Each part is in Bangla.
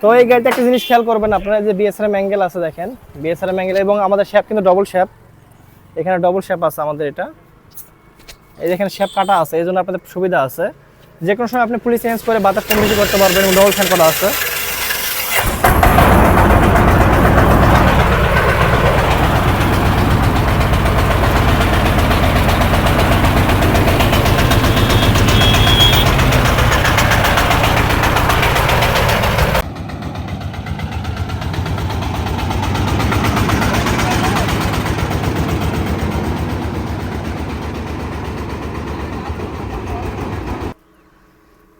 তো এই গাড়িটা একটা জিনিস খেয়াল করবেন আপনারা যে বিএসআরএম অ্যাঙ্গেল আছে দেখেন। বিএসআরএম অ্যাঙ্গেল এবং আমাদের শ্যাপ কিন্তু ডবল শ্যাপ এখানে ডবল শ্যাপ আছে আমাদের এটা। এই যেখানে শ্যাপ কাটা আছে, এই জন্য আপনাদের সুবিধা আছে। যে কোনো সময় আপনি পুলিশ চেঞ্জ করে বাতাস কমিটি করতে পারবেন ডবল শ্যাপ করা আছে।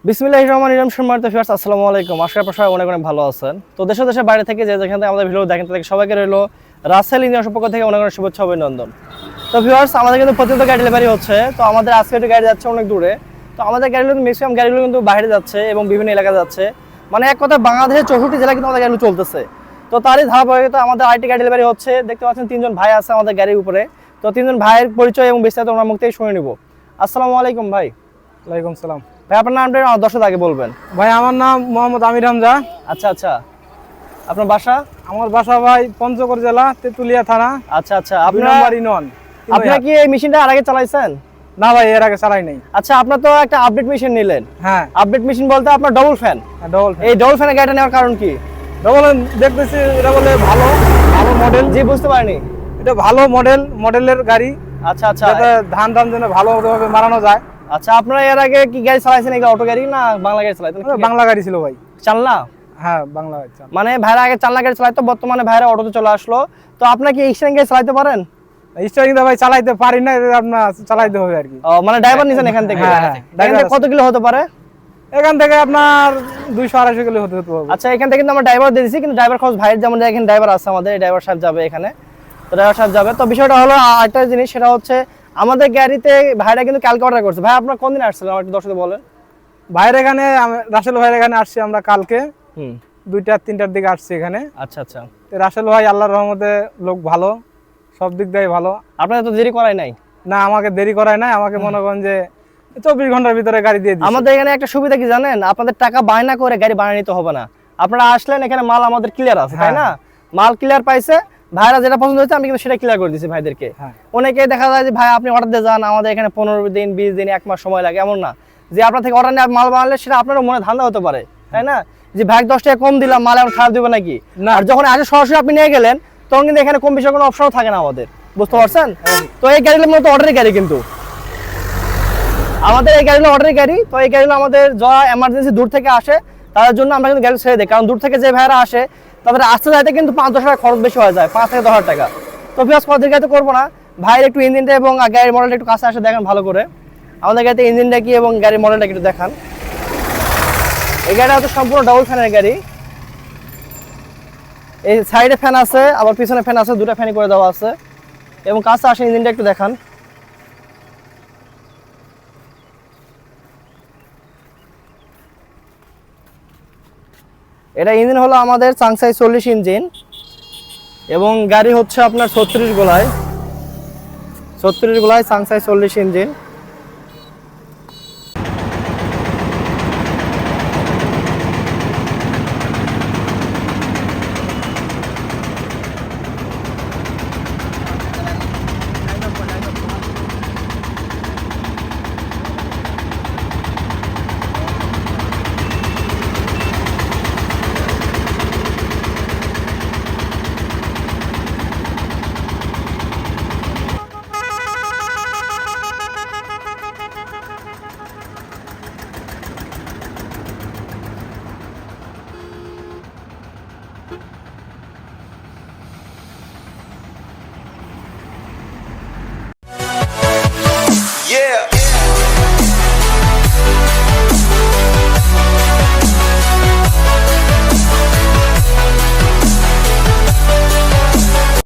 বিসমিল্লাহির রহমানির রহিম সম্মানিত ভিউয়ার্স আসসালামু আলাইকুম। আশা করি সবাই অনেক অনেক ভালো আছেন। তো দেশে দেশে বাইরে থেকে যে যেখান থেকে আমাদের ভিডিও দেখেন, তাদেরকে সবাইকে রইল রাসেল ইঞ্জিনিয়ার পক্ষ থেকে অনেক অনেক শুভেচ্ছা, অভিনন্দন। তো ভিউয়ার্স আমাদের কিন্তু প্রতিনিয়ত গাড়ি ডেলিভারি হচ্ছে। তো আমাদের আজকে একটু গাড়ি যাচ্ছে অনেক দূরে। তো আমাদের গাড়িগুলো কিন্তু ম্যাক্সিমাম গাড়িগুলো কিন্তু বাইরে যাচ্ছে এবং বিভিন্ন এলাকা যাচ্ছে। মানে এক কথা বাংলাদেশের চৌষট্টি জেলা কিন্তু আমাদের গাড়িগুলো চলতেছে। তো তারই ধারাবাহিকতা আমাদের আইটি গাড়ি ডেলিভারি হচ্ছে। দেখতে পাচ্ছেন তিনজন ভাই আছে আমাদের গাড়ির উপরে। তো তিনজন ভাইয়ের পরিচয় এবং বিস্তারিত ওনার মুখ থেকে শুনে নিব। আসসালামু আলাইকুম ভাই। ওয়ালাইকুম সালাম। ভাই আপনার নামটা আমার দর্শক আগে বলবেন। ভাই আমার নাম মোহাম্মদ আমির হামজা। আচ্ছা আচ্ছা। আপনার বাসা? আমার বাসা ভাই পঞ্চগড় জেলা তেতুলিয়া থানা। আচ্ছা আচ্ছা। আপনার নম্বর ইউনিয়ন আপনার কি এই মেশিনটা আর আগে চালাইছেন? না ভাই এর আগে চালাই নাই। আচ্ছা আপনার তো একটা আপডেট মেশিন নিলেন। হ্যাঁ। আপডেট মেশিন বলতে আপনার ডবল ফ্যান ডবল এই ডবল ফ্যানের গাড়িটা নেওয়ার কারণ কি? ডবল দেখতেছি এটা বলে ভালো ভালো মডেল জি বুঝতে পারিনি। এটা ভালো মডেল মডেলের গাড়ি। আচ্ছা আচ্ছা। ধান ধান যেন ভালোভাবে মারানো যায়। আচ্ছা আপনারা এর আগে কি গাড়ি চালাইছেন? এগুলো অটো গাড়ি না বাংলা গাড়ি চালাইতেন? বাংলা গাড়ি ছিল ভাই। চালনা হ্যাঁ বাংলা গাড়ি মানে ভাইরা আগে চালনা গাড়ি চালাইতো বর্তমানে ভাইরা অটোতে চলে আসলো। তো আপনার কি গাড়ি চালাইতে পারেন? ভাই চালাইতে পারি না আপনার চালাইতে হবে আর কি। মানে ড্রাইভার নিছেন এখান থেকে? হ্যাঁ, হ্যাঁ, কত কিলো হতে পারে? এখান থেকে আপনার দুইশো আড়াইশো কিলো হতে হতে আচ্ছা এখান থেকে কিন্তু আমরা ড্রাইভার দিয়ে দিচ্ছি কিন্তু ড্রাইভার খরচ ভাইয়ের যেমন এখানে ড্রাইভার আছে আমাদের ড্রাইভার সাহেব যাবে এখানে। তো ড্রাইভার সাহেব যাবে। তো বিষয়টা হলো আরেকটা জিনিস সেটা হচ্ছে আমাদের গাড়িতে ভাইরা কিন্তু ক্যালকে অর্ডার করছে। ভাই আপনার কোন দিন আসছিলেন আমার একটু দর্শক বলেন। ভাইয়ের এখানে রাসেল ভাইয়ের এখানে আসছি আমরা কালকে। দুইটা তিনটার দিকে আসছি এখানে। আচ্ছা আচ্ছা। রাসেল ভাই আল্লাহর রহমতে লোক ভালো সব দিক দিয়ে ভালো। আপনাদের তো দেরি করাই নাই? না আমাকে দেরি করায় নাই। আমাকে মনে করেন যে চব্বিশ ঘণ্টার ভিতরে গাড়ি দিয়ে আমাদের এখানে একটা সুবিধা কি জানেন? আপনাদের টাকা বায়না করে গাড়ি বানিয়ে নিতে হবে না। আপনারা আসলেন এখানে মাল আমাদের ক্লিয়ার আছে তাই না? মাল ক্লিয়ার পাইছে ভাইরা যেটা পছন্দ হয়েছে আমি কিন্তু সেটা ক্লিয়ার করে দিচ্ছি ভাইদেরকে। হ্যাঁ। অনেকে দেখা যায় যে ভাই আপনি অর্ডার দিয়ে যান আমাদের এখানে পনেরো দিন বিশ দিন এক মাস সময় লাগে। এমন না। যে আপনার থেকে অর্ডার নিয়ে মাল বানালে সেটা আপনারও মনে ধান্দা হতে পারে তাই না? যে ভাই দশ টাকা কম দিলাম মাল এখন খারাপ দিবে নাকি? না। আর যখন আগে সরাসরি আপনি নিয়ে গেলেন তখন কিন্তু এখানে কম বেশি কোনো অপশনও থাকে না আমাদের। বুঝতে পারছেন? তো এই গাড়িগুলো মূলত অর্ডারের গাড়ি কিন্তু। আমাদের এই গাড়িগুলো অর্ডারের গাড়ি। তো এই গাড়িগুলো আমাদের যারা এমার্জেন্সি দূর থেকে আসে তাদের জন্য আমরা কিন্তু গাড়ি ছেড়ে দিই। কারণ দূর থেকে যে ভাইরা আসে তাদের আসতে যাইতে কিন্তু পাঁচ, দশ টাকা খরচ বেশি হয়ে যায়, পাঁচ থেকে দশ হাজার টাকা। তো বিকজ কত গাড়িতে করব না। ভাইয়ের একটু ইঞ্জিনটা এবং গাড়ির মডেলটা একটু কাছে আসে দেখেন ভালো করে। আমাদের গাড়িতে ইঞ্জিনটা কি এবং গাড়ির মডেলটা একটু দেখান। এই গাড়িটা হচ্ছে সম্পূর্ণ ডবল ফ্যানের গাড়ি। এই সাইডে ফ্যান আছে, আবার পিছনে ফ্যান আছে, দুটো ফ্যানই করে দেওয়া আছে। এবং কাছে আসে ইঞ্জিনটা একটু দেখান। এটা ইঞ্জিন হলো আমাদের চাংসাই চল্লিশ ইঞ্জিন এবং গাড়ি হচ্ছে আপনার ছত্রিশ গোলায় ছত্রিশ গোলায় চাংসাই চল্লিশ ইঞ্জিন।